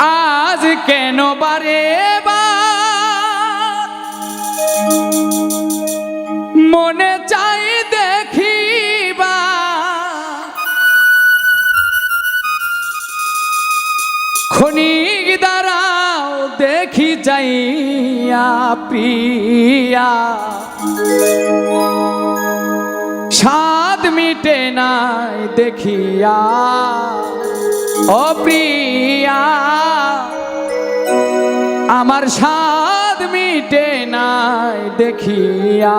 আজ কেন বারে মনে চাই দেখিবা। খনিক দাঁড়াও দেখি যাইয়া প্রিয়া। স্বাদ মিটে নাই দেখিয়া। ও প্রিয়া আমার সাদ মিটে নাই দেখিয়া।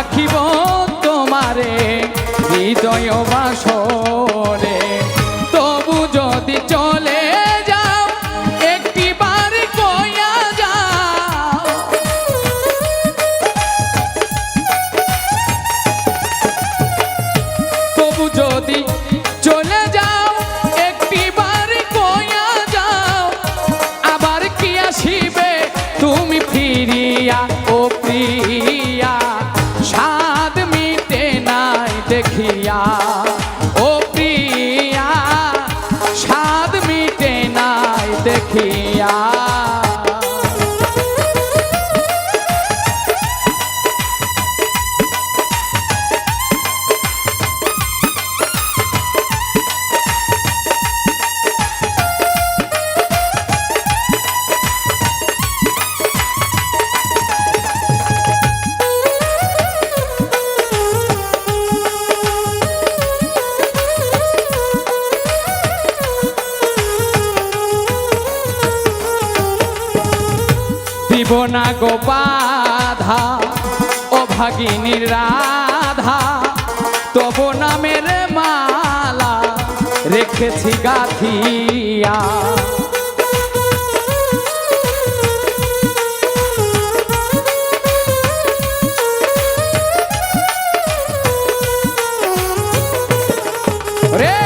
রাখিব তোমারে হৃদয় বাসরে। দেখিয়া না গো বাধা, ও ভাগিনীর রাধা, তবু নামের মালা রেখেছি গাথিয়া। রে,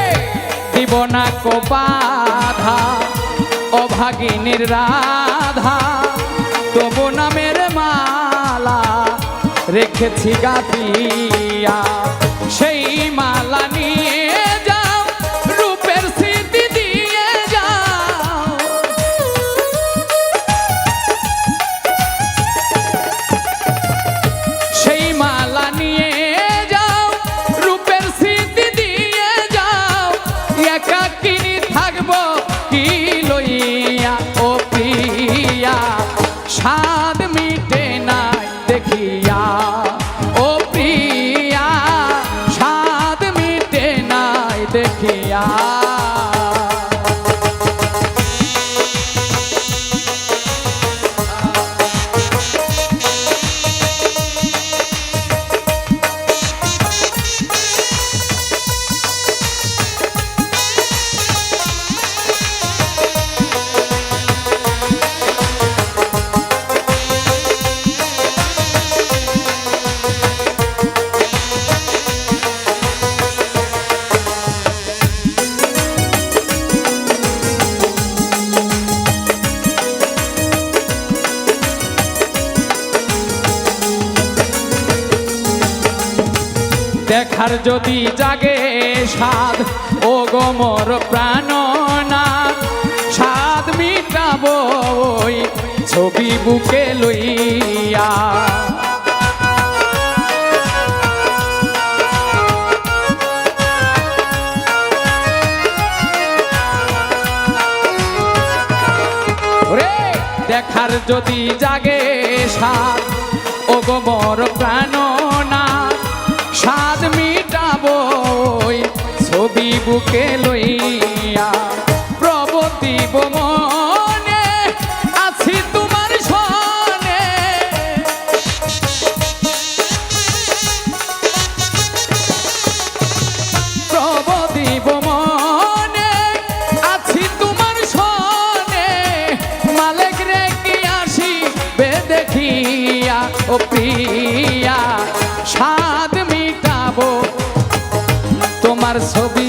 দিব না কো বাধা অভাগিনীর রাধা। তবু নামের মালা রেখেছি গাতিয়া সেই মালা নিয়ে যাও, রূপের স্মৃতি দিয়ে যাও। সেই মালা নিয়ে যাও, রূপের স্মৃতি দিয়ে যাও। একাকিনী থাকব কি লইয়া ও প্রিয়া। স্বাদ দেখার যদি জাগে সাধ ও গোমর প্রাণ না মিটাব ওই ছবি বুকে লইয়া। দেখার যদি জাগে সাদ ও গোমর প্রাণ স্বাদ মিটাবো ছবি বুকে লইয়া প্রবতিব ছবি